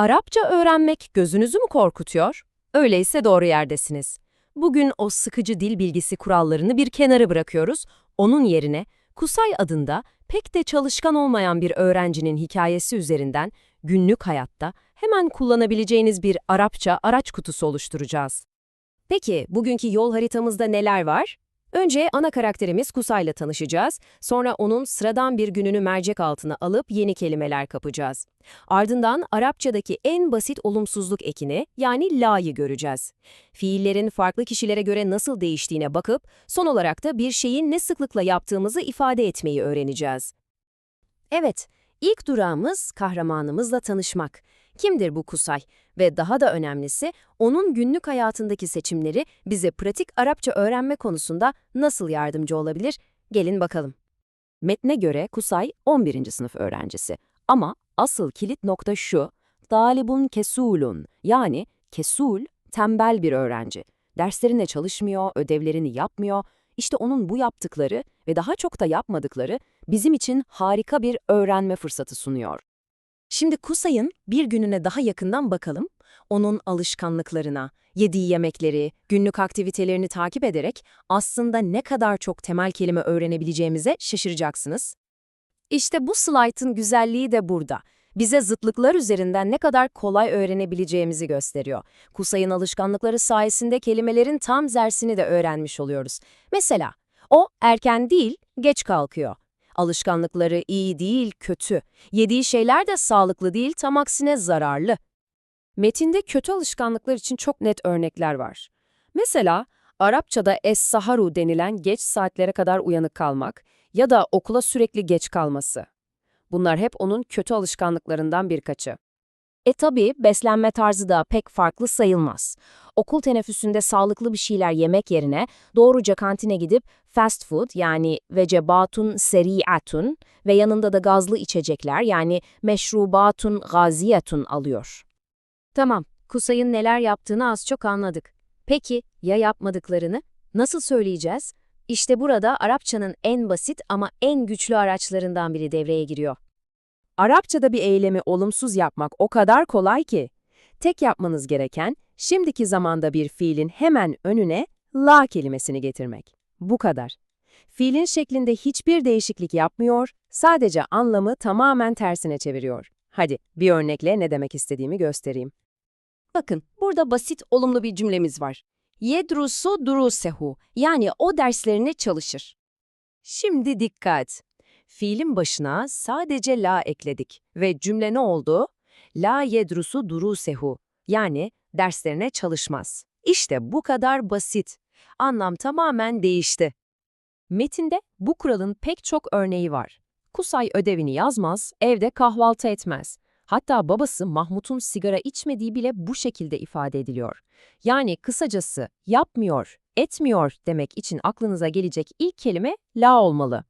Arapça öğrenmek gözünüzü mü korkutuyor? Öyleyse doğru yerdesiniz. Bugün o sıkıcı dil bilgisi kurallarını bir kenara bırakıyoruz. Onun yerine Kusay adında pek de çalışkan olmayan bir öğrencinin hikayesi üzerinden günlük hayatta hemen kullanabileceğiniz bir Arapça araç kutusu oluşturacağız. Peki, bugünkü yol haritamızda neler var? Önce ana karakterimiz Kusay'la tanışacağız, sonra onun sıradan bir gününü mercek altına alıp yeni kelimeler kapacağız. Ardından Arapçadaki en basit olumsuzluk ekini yani la'yı göreceğiz. Fiillerin farklı kişilere göre nasıl değiştiğine bakıp son olarak da bir şeyin ne sıklıkla yaptığımızı ifade etmeyi öğreneceğiz. Evet, ilk durağımız kahramanımızla tanışmak. Kimdir bu Kusay? Ve daha da önemlisi, onun günlük hayatındaki seçimleri bize pratik Arapça öğrenme konusunda nasıl yardımcı olabilir? Gelin bakalım. Metne göre Kusay 11. sınıf öğrencisi. Ama asıl kilit nokta şu, talibun kesulun yani kesul, tembel bir öğrenci. Derslerine çalışmıyor, ödevlerini yapmıyor. İşte onun bu yaptıkları ve daha çok da yapmadıkları bizim için harika bir öğrenme fırsatı sunuyor. Şimdi Kusay'ın bir gününe daha yakından bakalım. Onun alışkanlıklarına, yediği yemekleri, günlük aktivitelerini takip ederek aslında ne kadar çok temel kelime öğrenebileceğimize şaşıracaksınız. İşte bu slaytın güzelliği de burada. Bize zıtlıklar üzerinden ne kadar kolay öğrenebileceğimizi gösteriyor. Kusay'ın alışkanlıkları sayesinde kelimelerin tam zersini de öğrenmiş oluyoruz. Mesela, o erken değil, geç kalkıyor. Alışkanlıkları iyi değil, kötü. Yediği şeyler de sağlıklı değil, tam aksine zararlı. Metinde kötü alışkanlıklar için çok net örnekler var. Mesela Arapçada es-saharu denilen geç saatlere kadar uyanık kalmak ya da okula sürekli geç kalması. Bunlar hep onun kötü alışkanlıklarından birkaçı. E tabi beslenme tarzı da pek farklı sayılmaz. Okul teneffüsünde sağlıklı bir şeyler yemek yerine doğruca kantine gidip fast food yani vecebatun seriatun ve yanında da gazlı içecekler yani meşrubatun gaziyetun alıyor. Tamam, Kusay'ın neler yaptığını az çok anladık. Peki ya yapmadıklarını? Nasıl söyleyeceğiz? İşte burada Arapçanın en basit ama en güçlü araçlarından biri devreye giriyor. Arapçada bir eylemi olumsuz yapmak o kadar kolay ki. Tek yapmanız gereken, şimdiki zamanda bir fiilin hemen önüne la kelimesini getirmek. Bu kadar. Fiilin şeklinde hiçbir değişiklik yapmıyor, sadece anlamı tamamen tersine çeviriyor. Hadi bir örnekle ne demek istediğimi göstereyim. Bakın, burada basit olumlu bir cümlemiz var. Yedrusu durusehu, yani o derslerini çalışır. Şimdi dikkat. Fiilin başına sadece la ekledik ve cümle ne oldu? La yedrusu durusehu, yani derslerine çalışmaz. İşte bu kadar basit. Anlam tamamen değişti. Metinde bu kuralın pek çok örneği var. Kusay ödevini yazmaz, evde kahvaltı etmez. Hatta babası Mahmut'un sigara içmediği bile bu şekilde ifade ediliyor. Yani kısacası yapmıyor, etmiyor demek için aklınıza gelecek ilk kelime la olmalı.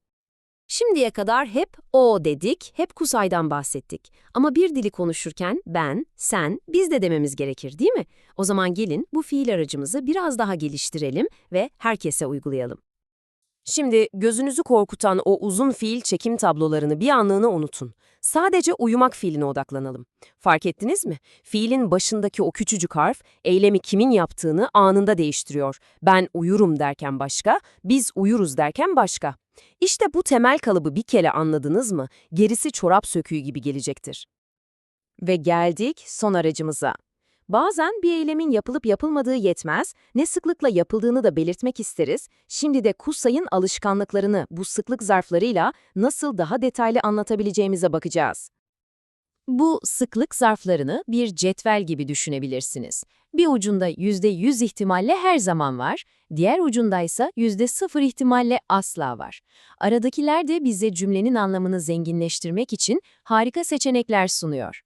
Şimdiye kadar hep o dedik, hep Kusay'dan bahsettik. Ama bir dili konuşurken ben, sen, biz de dememiz gerekir değil mi? O zaman gelin bu fiil aracımızı biraz daha geliştirelim ve herkese uygulayalım. Şimdi gözünüzü korkutan o uzun fiil çekim tablolarını bir anlığına unutun. Sadece uyumak fiiline odaklanalım. Fark ettiniz mi? Fiilin başındaki o küçücük harf eylemi kimin yaptığını anında değiştiriyor. Ben uyurum derken başka, biz uyuruz derken başka. İşte bu temel kalıbı bir kere anladınız mı? Gerisi çorap söküğü gibi gelecektir. Ve geldik son aracımıza. Bazen bir eylemin yapılıp yapılmadığı yetmez, ne sıklıkla yapıldığını da belirtmek isteriz. Şimdi de Kusay'ın alışkanlıklarını bu sıklık zarflarıyla nasıl daha detaylı anlatabileceğimize bakacağız. Bu sıklık zarflarını bir cetvel gibi düşünebilirsiniz. Bir ucunda %100 ihtimalle her zaman var, diğer ucundaysa %0 ihtimalle asla var. Aradakiler de bize cümlenin anlamını zenginleştirmek için harika seçenekler sunuyor.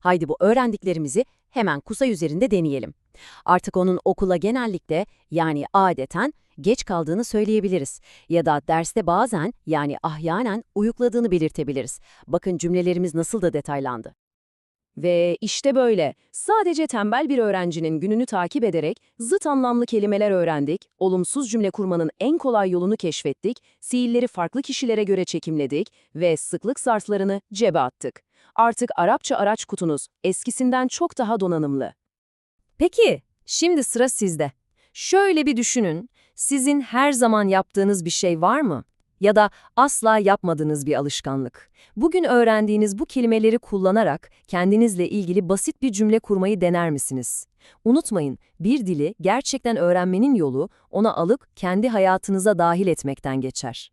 Haydi bu öğrendiklerimizi hemen Kusay üzerinde deneyelim. Artık onun okula genellikle yani adeten geç kaldığını söyleyebiliriz. Ya da derste bazen yani ahyanen uyukladığını belirtebiliriz. Bakın cümlelerimiz nasıl da detaylandı. Ve işte böyle, sadece tembel bir öğrencinin gününü takip ederek zıt anlamlı kelimeler öğrendik, olumsuz cümle kurmanın en kolay yolunu keşfettik, siilleri farklı kişilere göre çekimledik ve sıklık zarflarını cebe attık. Artık Arapça araç kutunuz eskisinden çok daha donanımlı. Peki, şimdi sıra sizde. Şöyle bir düşünün, sizin her zaman yaptığınız bir şey var mı? Ya da asla yapmadığınız bir alışkanlık. Bugün öğrendiğiniz bu kelimeleri kullanarak kendinizle ilgili basit bir cümle kurmayı dener misiniz? Unutmayın, bir dili gerçekten öğrenmenin yolu ona alıp kendi hayatınıza dahil etmekten geçer.